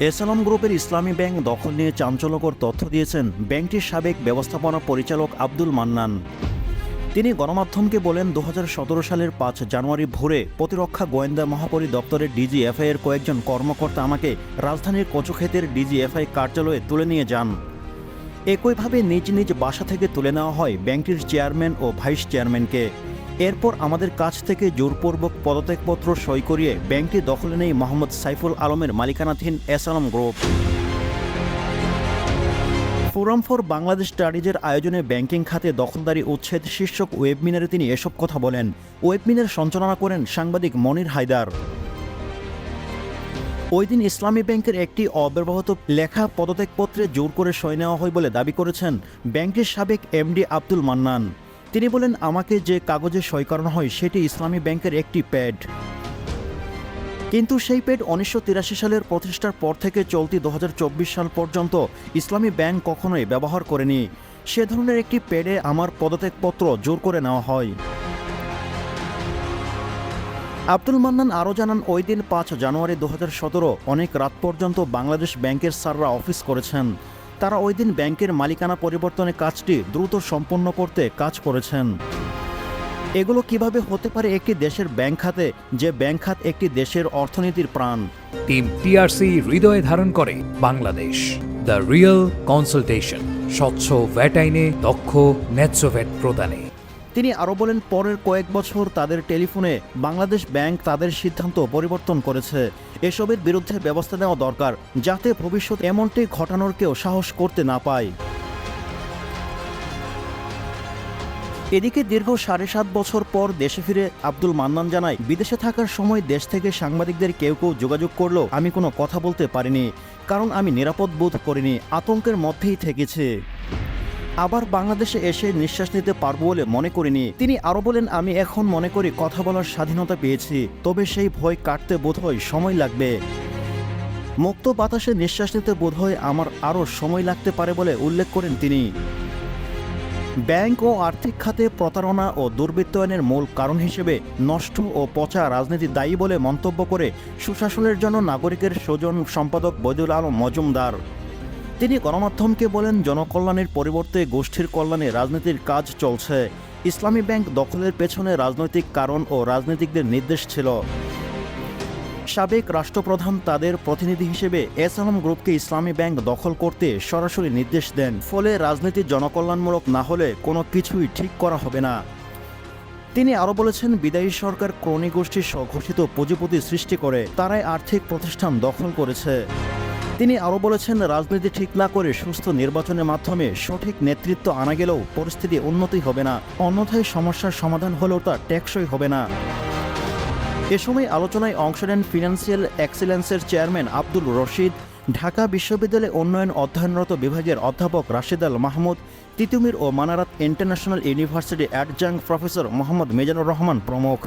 এসালাম গ্রুপের ইসলামী ব্যাংক দখল নিয়ে চাঞ্চল্যকর তথ্য দিয়েছেন ব্যাংকটির সাবেক ব্যবস্থাপনা পরিচালক আব্দুল মান্নান। তিনি গণমাধ্যমকে বলেন দু হাজার সতেরো সালের পাঁচ জানুয়ারি ভোরে প্রতিরক্ষা গোয়েন্দা মহাপরিদপ্তরের ডিজিএফআই এর কয়েকজন কর্মকর্তা আমাকে রাজধানীর কচুক্ষেতের ডিজিএফআই কার্যালয়ে তুলে নিয়ে যান। একইভাবে নিজ নিজ বাসা থেকে তুলে নেওয়া হয় ব্যাংকটির চেয়ারম্যান ও ভাইস চেয়ারম্যানকে। এরপর আমাদের কাছ থেকে জোরপূর্বক পদত্যাগপত্র সই করিয়ে ব্যাংকটি দখলে নেই মোহাম্মদ সাইফুল আলমের মালিকানাধীন S Alam group. Forum for Bangladesh স্টাডিজের আয়োজনে ব্যাংকিং খাতে দখলদারি উচ্ছেদ শীর্ষক ওয়েবমিনারে তিনি এসব কথা বলেন। ওয়েবমিনার সঞ্চালনা করেন সাংবাদিক মনির হায়দার। ওই দিন ইসলামী ব্যাংকের একটি অব্যবহত লেখা পদত্যাগপত্রে জোর করে সই নেওয়া হয় বলে দাবি করেছেন ব্যাংকের সাবেক এমডি আব্দুল মান্নান। তিনি বলেন, আমাকে যে কাগজে সই করানো হয় সেটি ইসলামী ব্যাংকের একটি প্যাড। কিন্তু সেই পেড উনিশশো তিরাশি সালের প্রতিষ্ঠার পর থেকে চলতি দু হাজার চব্বিশ সাল পর্যন্ত ইসলামী ব্যাংক কখনোই ব্যবহার করেনি। সে ধরনের একটি পেডে আমার পদত্যাগপত্র জোর করে নেওয়া হয়। আব্দুল মান্নান আরও জানান, ওই দিন পাঁচ জানুয়ারি দু হাজার সতেরো অনেক রাত পর্যন্ত বাংলাদেশ ব্যাংকের স্যাররা অফিস করেছেন। তারা ওই দিন ব্যাংকের মালিকানা পরিবর্তনের কাজটি দ্রুত সম্পন্ন করতে কাজ করেছেন। এগুলো কীভাবে হতে পারে একটি দেশের ব্যাংক খাতে, যে ব্যাংক খাত একটি দেশের অর্থনীতির প্রাণ? টিম টিআরসি হৃদয়ে ধারণ করে বাংলাদেশ। দ্য রিয়েল কনসালটেশন, স্বচ্ছ ভ্যাটাইনে দক্ষ ন্যায্য ভ্যাট প্রদানে। তিনি আরও বলেন, পরের কয়েক বছর তাদের টেলিফোনে বাংলাদেশ ব্যাংক তাদের সিদ্ধান্ত পরিবর্তন করেছে। এসবের বিরুদ্ধে ব্যবস্থা নেওয়া দরকার, যাতে ভবিষ্যৎ এমনটি ঘটানোর কেউ সাহস করতে না পায়। এদিকে দীর্ঘ সাড়ে সাত বছর পর দেশে ফিরে আব্দুল মান্নান জানায়, বিদেশে থাকার সময় দেশ থেকে সাংবাদিকদের কেউ কেউ যোগাযোগ করলেও আমি কোনো কথা বলতে পারিনি, কারণ আমি নিরাপদ বোধ করিনি, আতঙ্কের মধ্যেই থেকেছে। আবার বাংলাদেশে এসে নিঃশ্বাস নিতে পারব বলে মনে করিনি। তিনি আরও বলেন, আমি এখন মনে করি কথা বলার স্বাধীনতা পেয়েছি, তবে সেই ভয় কাটতে বোধহয় সময় লাগবে। মুক্ত বাতাসে নিঃশ্বাস নিতে বোধহয় আমার আরও সময় লাগতে পারে বলে উল্লেখ করেন তিনি। ব্যাংক ও আর্থিক খাতে প্রতারণা ও দুর্বৃত্তায়নের মূল কারণ হিসেবে নষ্ট ও পচা রাজনীতি দায়ী বলে মন্তব্য করে সুশাসনের জন্য নাগরিকের স্বজন সম্পাদক বৈদুল আলম মজুমদার। তিনি গণমাধ্যমকে বলেন, জনকল্যাণের পরিবর্তে গোষ্ঠীর কল্যাণে রাজনীতির কাজ চলছে। ইসলামী ব্যাংক দখলের পেছনে রাজনৈতিক কারণ ও রাজনীতিকদের নির্দেশ ছিল। সাবেক রাষ্ট্রপ্রধান তাদের প্রতিনিধি হিসেবে এস আলম গ্রুপকে ইসলামী ব্যাংক দখল করতে সরাসরি নির্দেশ দেন। ফলে রাজনীতি জনকল্যাণমূলক না হলে কোনো কিছুই ঠিক করা হবে না। তিনি আরও বলেছেন, বিদায়ী সরকার ক্রণী গোষ্ঠীর স্বঘোষিত পুঁজিপতি সৃষ্টি করে তারাই আর্থিক প্রতিষ্ঠান দখল করেছে। তিনি আরও বলেছেন, রাজনীতি ঠিক না করে সুস্থ নির্বাচনের মাধ্যমে সঠিক নেতৃত্ব আনা গেলেও পরিস্থিতি উন্নতি হবে না। অন্যথায় সমস্যার সমাধান হলেও তা টেকসই হবে না। এ সময় আলোচনায় অংশ নেন ফিনান্সিয়াল এক্সিলেন্সের চেয়ারম্যান আব্দুল রশিদ, ঢাকা বিশ্ববিদ্যালয়ে উন্নয়ন অধ্যয়নরত বিভাগের অধ্যাপক রাশিদ আল মাহমুদ, তিতুমির ও Manarat international university adjunct professor Mohammad Mizanur Rahman প্রমুখ।